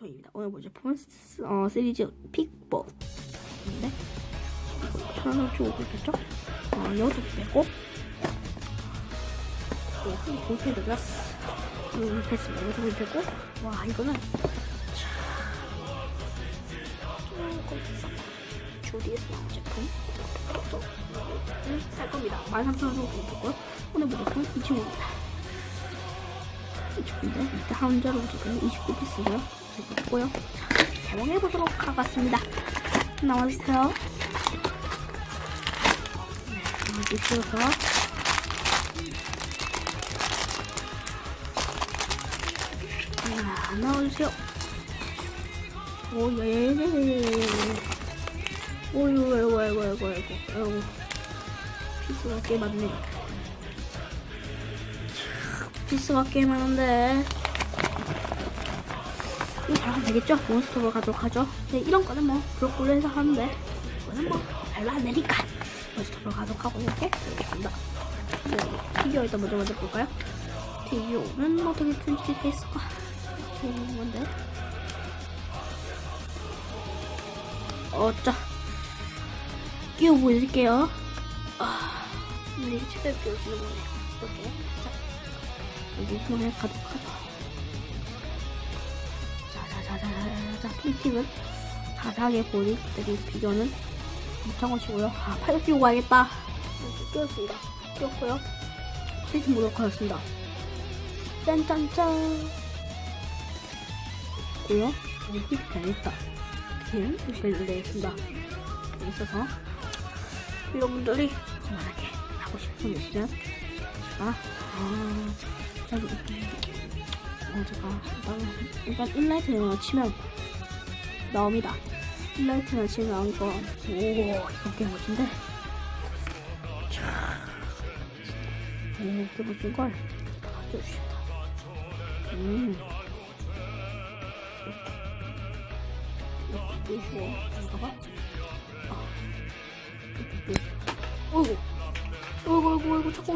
토입니다. 오늘 볼 제품은 스- 어, 시리즈 이거 천 원을 주고 있겠죠? 어, 이것도 빼고 또 볼펜 들었어. 이거 패스입니다. 이것도 빼고 와 이거는. 주디에서 나온 제품 또 이거를 살 겁니다. 13,000원 정도 됐고요. 오늘 볼 제품은 이 친구입니다. 이 친구인데 일단 한자로 지금 29피스고요. 됐고요. 자, 개봉해보도록 하겠습니다. 나와주세요. 네, 나와주셔서 자, 나와주세요. 오, 예, 예, 예, 예, 예. 오유, 아이고, 아이고, 아이고, 아이고, 아이고. 피스가 꽤 많네. 피스가 꽤 많은데. 이거 가면 되겠죠? 몬스터로 가도록 하죠. 근데 이런 거는 뭐, 브로콜리 해서 하는데, 이거는 뭐, 별로 안 되니까. 몬스터로 가도록 하고, 이렇게 되겠습니다. 네, 피규어 일단 먼저 먼저 볼까요? 피규어는 어떻게 튼실이 돼 있을까? 좋은 건데. 어짜. 끼워 보여드릴게요. 아, 근데 이게 제대로 끼워지는 거네요. 이렇게. 자, 여기 손에 가득하죠. 자자자자자자 프린팅은 자세하게 보여드릴 못한 것이고요. 아, 팔 끼고 가야겠다. 이렇게 끼웠습니다. 끼웠고요. 프린팅 보도록 하겠습니다. 짠짠짠. 고요. 여기 잘했다. 핀, 힙을 내겠습니다. 있어서 여러분들이 만약에 하고 싶은 분 있으면 제가 아, 어, 제가 일단, 인라이트를 치면 나옵니다. 인라이트를 치면 거, 오, 이거 꽤 멋진데? 자, 오, 꽤 멋진 걸 가져주신다. 음. 이렇게 보시고, 여기다가, 아, 이렇게 보시고. 어이구, 어이구, 어이구, 어이구, 자꾸.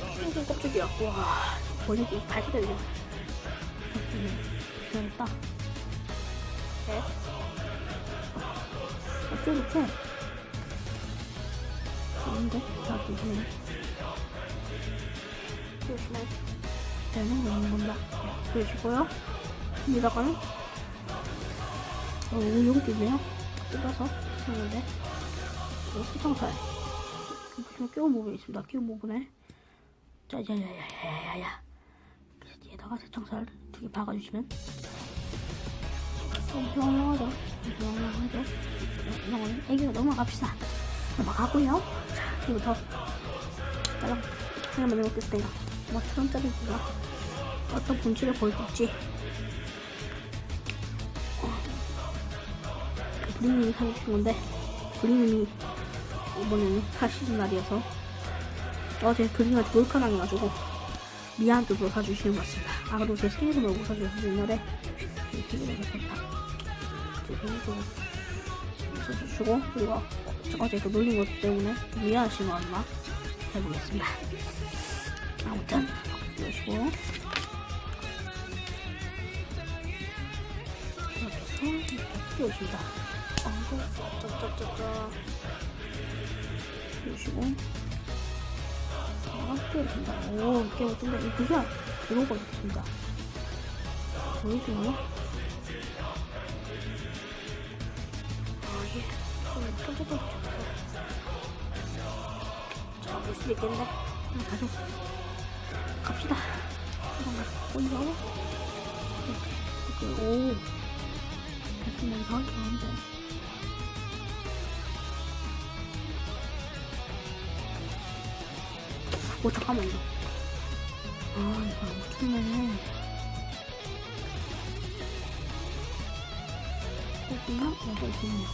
어이구, 깜짝이야. 와. 버리기 발기되네. 그랬다. 네. 어째 이렇게? 좋은데? 자, 조심해. 조심해. 때는 먹는 건다. 보여주고요. 여기다가는, 어, 우유도 있네요. 뜯어서 쓰는데. 이거. 보시면 끼운 부분이 있습니다. 끼운 부분에. 자, 야, 야, 야, 야, 야, 새청살 두 개 박아주시면 좀 평평하죠. 평평하죠. 이런 거는 애기가 넘어갑시다. 넘어가고요. 자, 그리고부터 짜장 하나만 해먹겠습니다. 뭐 천원짜리구나. 어떤 본질을 보여줄지. 어. 부리님이 사주신 건데 부리님이 이번에는 사시는 날이어서 어제 그림한테 몰카 당해가지고 미안 뜻으로 사주시는 것 같습니다. 아 그리고 제 생일 선물 못 사주셔서 옛날에 사주시고 그리고 어제 그 놀린 것 때문에 좀 미안하신 거 같나 해보겠습니다. 아무튼 띄우시고 이렇게 해서 이렇게 띄우십니다. 아이고 짜짜짜짜 띄우시고 아, 깨진다. 오, 깨웠던데, 이 그게 들어가 있습니다. 보이시나요? 아, 이게 좀 쫀쫀쫀쫀. 자, 볼 수도 있겠는데. 음, 가죠. 갑시다. 잠깐만, 올려. 이렇게, 이렇게, 오. 뭐 이상하게 하는데. 오 잠깐만요. 아 이거 안 붙였네. 빼주면 여기가 있네요.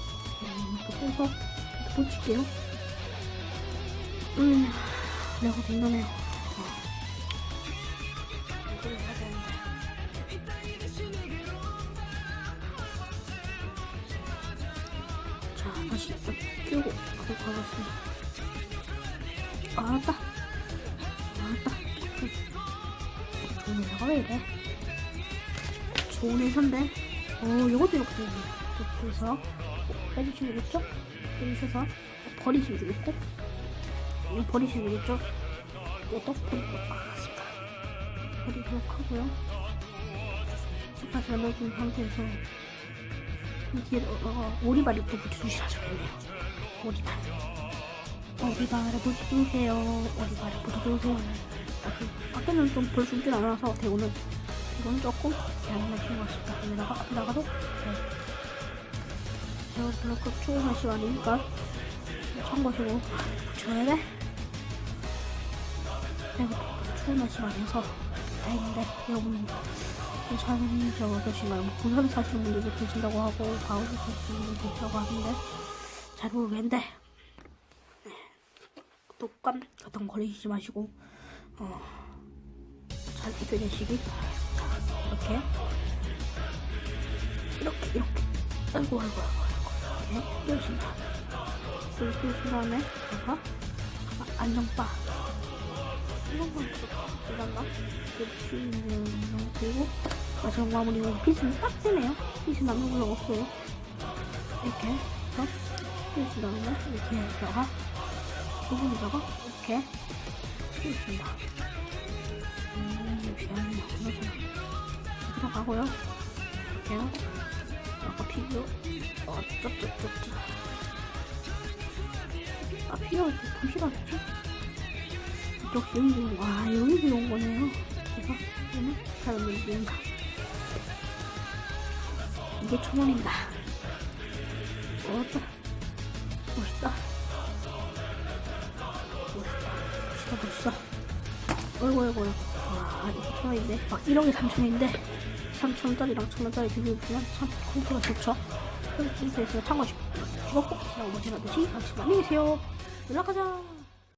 이렇게 빼서 이렇게 붙일게요. 음, 내가 된다네요. 자, 다시 딱 끼우고 가도록 하겠습니다. 알았다. 알았다. 좀 내가 왜 이래? 좋은 회사인데 어 이것도 이렇게 그래서. 빼주시면 되겠죠? 빼주셔서. 버리시면 되겠고. 이거 버리시면 되겠죠? 이것도 버리고. 나갔습니다 버리도록 하고요. 다시 만들어준 상태에서 이 뒤에 어, 오리발이 또 붙여주시라 좋겠네요 오리발. 오리발을 붙여주세요. 오리발을 붙여주세요. 아, 앞에는 좀볼수 있진 않아서 대구는 이건 조금 양만 키운 것 같습니다 여기다가 앞에다가도 네. 제가 그 추운한 시간이니까 참고시고 붙여야 돼 내가 추운한 시간이어서 다행인데 여러분 부산 저 계신가요? 뭐 부산에 사시는 분들도 계신다고 하고 가을에 사시는 분들도 계시다고 하는데 잘 모르겠는데 네. 독감 같은 거 걸리시지 마시고 어, 잘 이겨내시길 바라겠습니다. 이렇게 이렇게 이렇게 아이고 아이고 아이고 아이고 이렇게 끼우신다. 이렇게 끼우신 다음에 제가 아, 안정바 안정바 들어갔나? 이렇게 그리고 마지막 마무리는 핏은 딱 되네요. 핏이 남는 거 없어요. 이렇게 해서 끼우신 다음에 이렇게 해다가 부분에다가 이렇게 끼우신다. 음, 미안해. 들어가고요. 이렇게요. 아까 피규어. 어, 쩌쩌쩌쩌. 아, 피규어 보시라겠죠? 이쪽 여기 와, 여기 온 거네요. 그래서, 이거는 잘 만들어진다. 이게 천 원입니다. 멋있다. 멋있다. 멋있어. 어이구, 어이구. 와, 이게 천 원인데. 막 1억에 3천인데. 3천원짜리랑 천원짜리 비교해보면 참 퀄리티가 좋죠. 그래서 참고하시고, 즐겁고, 지나고 보시는 듯이, 안녕히 계세요. 연락하자.